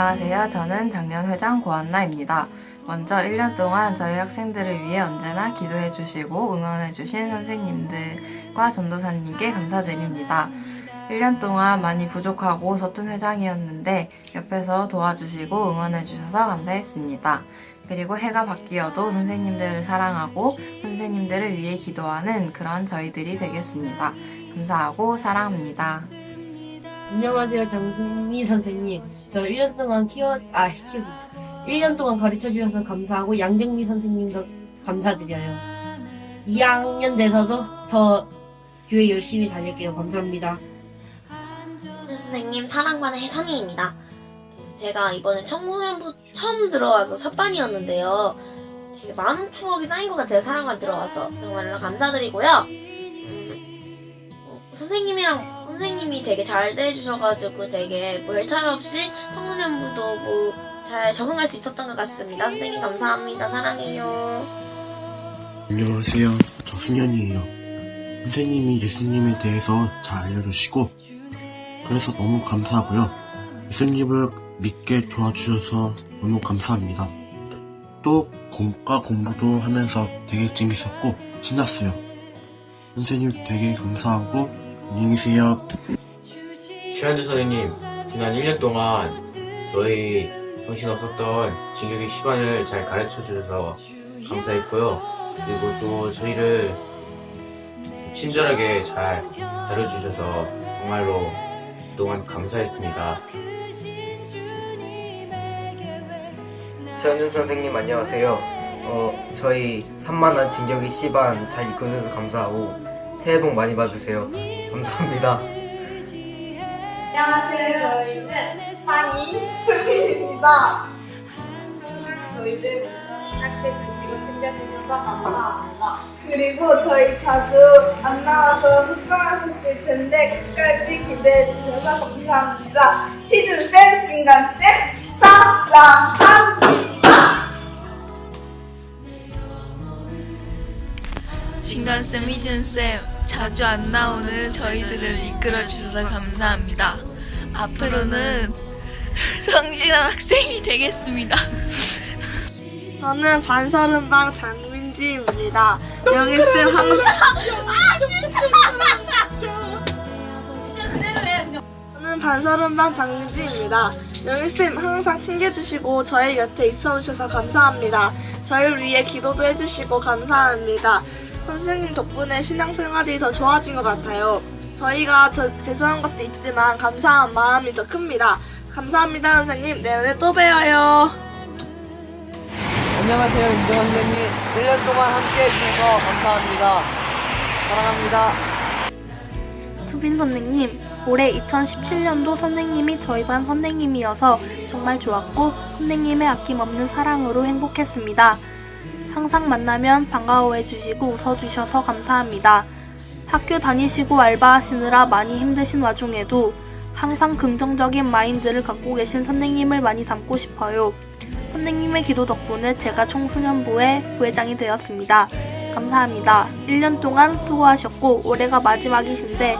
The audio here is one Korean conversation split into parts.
안녕하세요. 저는 작년 회장 고한나입니다. 먼저 1년 동안 저희 학생들을 위해 언제나 기도해 주시고 응원해 주신 선생님들과 전도사님께 감사드립니다. 1년 동안 많이 부족하고 서툰 회장이었는데 옆에서 도와주시고 응원해 주셔서 감사했습니다. 그리고 해가 바뀌어도 선생님들을 사랑하고 선생님들을 위해 기도하는 그런 저희들이 되겠습니다. 감사하고 사랑합니다. 안녕하세요, 장승희 선생님. 저 1년 동안 키워, 아, 키워, 1년 동안 가르쳐 주셔서 감사하고, 양정미 선생님도 감사드려요. 2학년 돼서도 더 교회 열심히 다닐게요. 감사합니다. 선생님 사랑반의 혜성이입니다. 제가 이번에 청소년부 처음 들어와서 첫 반이었는데요. 되게 많은 추억이 쌓인 것 같아요. 사랑반 들어와서 정말로 감사드리고요. 음, 어, 선생님이랑 선생님이 되게 잘 대해주셔가지고 되게 뭐 별탈 없이 청소년부도 뭐 잘 적응할 수 있었던 것 같습니다. 선생님 감사합니다. 사랑해요. 안녕하세요. 저 승현이에요. 선생님이 예수님에 대해서 잘 알려주시고, 그래서 너무 감사하고요. 예수님을 믿게 도와주셔서 너무 감사합니다. 또 공과 공부도 하면서 되게 재밌었고, 신났어요. 선생님 되게 감사하고, 안녕히 계세요. 최한주 선생님, 지난 1년 동안 저희 정신없었던 진격의 시간을 잘 가르쳐 주셔서 감사했고요. 그리고 또 저희를 친절하게 잘 다뤄주셔서 정말로 그동안 감사했습니다. 최현준 선생님 안녕하세요. 어, 저희 3만원 진격이 C반 잘 이끌어줘서 감사하고 새해 복 많이 받으세요. 감사합니다. 안녕하세요. 저희는 상이 승희입니다. 저희들 학교 주시고 챙겨주셔서 감사합니다. 그리고 저희 자주 안 나와서 속상하셨을 텐데 끝까지 기대해 주셔서 감사합니다. 희준쌤, 진간쌤, 사랑합니다. 진간쌤, 희준쌤, 자주 안 나오는 저희들을 이끌어 주셔서 감사합니다. 앞으로는 성실한 학생이 되겠습니다. 저는 반서른방 장민지입니다. 영일쌤 항상 저는 반서른방 장민지입니다. 영일쌤 항상 챙겨주시고 저희 곁에 있어 주셔서 감사합니다. 저를 위해 기도도 해주시고 감사합니다. 선생님 덕분에 신앙생활이 더 좋아진 것 같아요. 저희가 저, 죄송한 것도 있지만 감사한 마음이 더 큽니다. 감사합니다 선생님. 내년에 또 봬요. 안녕하세요, 윤정 선생님. 1년 동안 함께 해주셔서 감사합니다. 사랑합니다. 수빈 선생님, 올해 2017년도 선생님이 저희 반 선생님이어서 정말 좋았고 선생님의 아낌없는 사랑으로 행복했습니다. 항상 만나면 반가워해 주시고 웃어주셔서 감사합니다. 학교 다니시고 알바하시느라 많이 힘드신 와중에도 항상 긍정적인 마인드를 갖고 계신 선생님을 많이 닮고 싶어요. 선생님의 기도 덕분에 제가 청소년부의 부회장이 되었습니다. 감사합니다. 1년 동안 수고하셨고 올해가 마지막이신데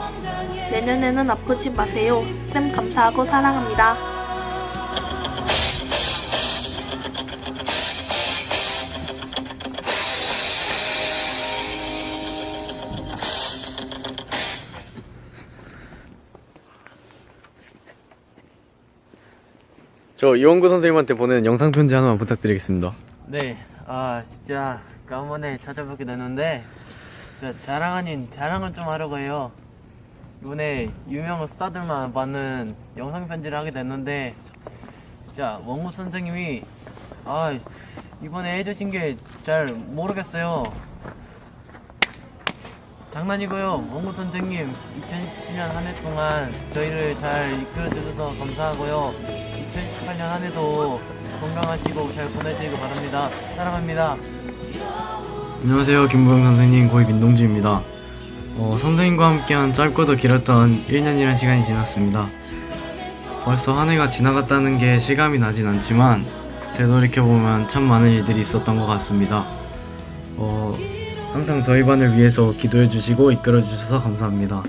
내년에는 아프지 마세요. 쌤 감사하고 사랑합니다. 저 이원구 선생님한테 보내는 영상 편지 하나만 부탁드리겠습니다. 네, 아, 진짜 간만에 찾아뵙게 됐는데, 진짜 자랑 아닌 자랑을 좀 하려고 해요. 이번에 유명한 스타들만 받는 영상 편지를 하게 됐는데, 진짜 원구 선생님이, 아, 이번에 해주신 게 잘 모르겠어요. 장난이고요. 원구 선생님, 2017년 한 해 동안 저희를 잘 이끌어주셔서 감사하고요. 2018년 한 해도 건강하시고 잘 보내시길 바랍니다. 사랑합니다. 안녕하세요, 김보영 선생님, 고이 민동주입니다. 어, 선생님과 함께한 짧고도 길었던 1년이라는 시간이 지났습니다. 벌써 한 해가 지나갔다는 게 실감이 나진 않지만 되돌이켜보면 참 많은 일들이 있었던 것 같습니다. 어, 항상 저희 반을 위해서 기도해 주시고 이끌어 주셔서 감사합니다.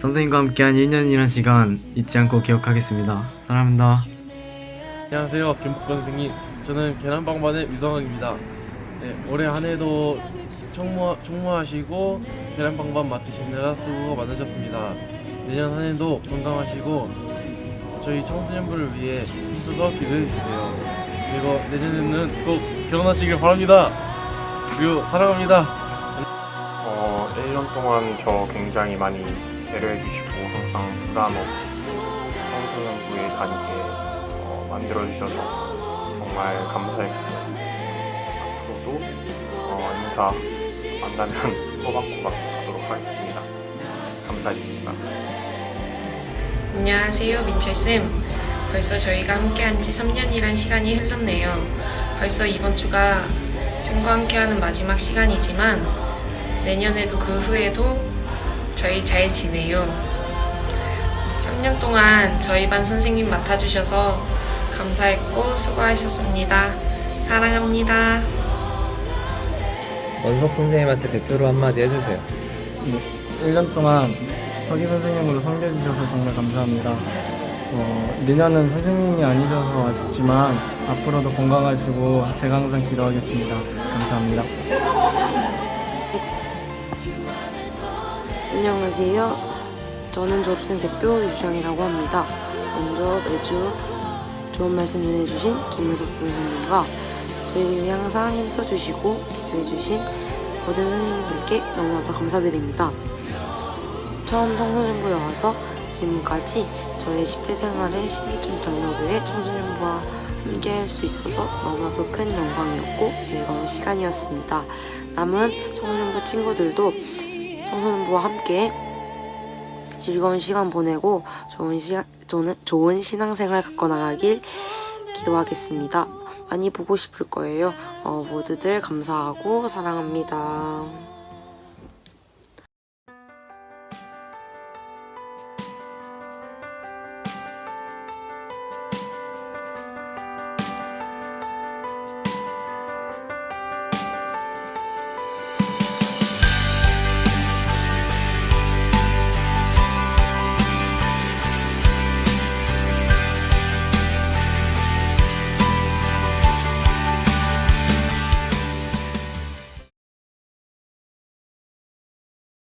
선생님과 함께한 1년이란 시간 잊지 않고 기억하겠습니다. 사랑합니다. 안녕하세요. 김복권 선생님. 저는 계란방반의 유성학입니다. 네, 올해 한 해도 총무, 총무하시고 계란방반 맡으시느라 수고가 많으셨습니다. 내년 한 해도 건강하시고 저희 청소년부를 위해 힘써서 기도해 주세요. 그리고 내년에는 꼭 결혼하시길 바랍니다. 그리고 사랑합니다. 어, 1년 동안 저 굉장히 많이 배려해 주시고 항상 부담 없이 청소년부에 다니게 어, 만들어 주셔서 정말 감사했고요. 앞으로도 어, 인사 만나면 꼬박꼬박 하도록 하겠습니다. 감사드립니다. 안녕하세요, 민철쌤. 벌써 저희가 함께한 지 3년이란 시간이 흘렀네요. 벌써 이번 주가 쌤과 함께하는 마지막 시간이지만 내년에도 그 후에도 저희 잘 지내요. 3년 동안 저희 반 선생님 맡아주셔서 감사했고 수고하셨습니다. 사랑합니다. 원석 선생님한테 대표로 한마디 해주세요. 1년 동안 서기 선생님으로 섬겨주셔서 정말 감사합니다. 어, 내년은 선생님이 아니셔서 아쉽지만 앞으로도 건강하시고 제가 항상 기도하겠습니다. 감사합니다. 안녕하세요. 저는 졸업생 대표 유주영이라고 합니다. 먼저 매주 좋은 말씀 전해주신 김우석 선생님과 저희를 항상 힘써주시고 기도해주신 모든 선생님들께 너무나도 감사드립니다. 처음 청소년부에 와서 지금까지 저의 10대 생활의 신비촌 경로부에 청소년부와 함께 할 수 있어서 너무나도 큰 영광이었고 즐거운 시간이었습니다. 남은 청소년부 친구들도 청소년부와 함께 즐거운 시간 보내고 좋은 시간, 좋은, 좋은 신앙생활 갖고 나가길 기도하겠습니다. 많이 보고 싶을 거예요. 어, 모두들 감사하고 사랑합니다.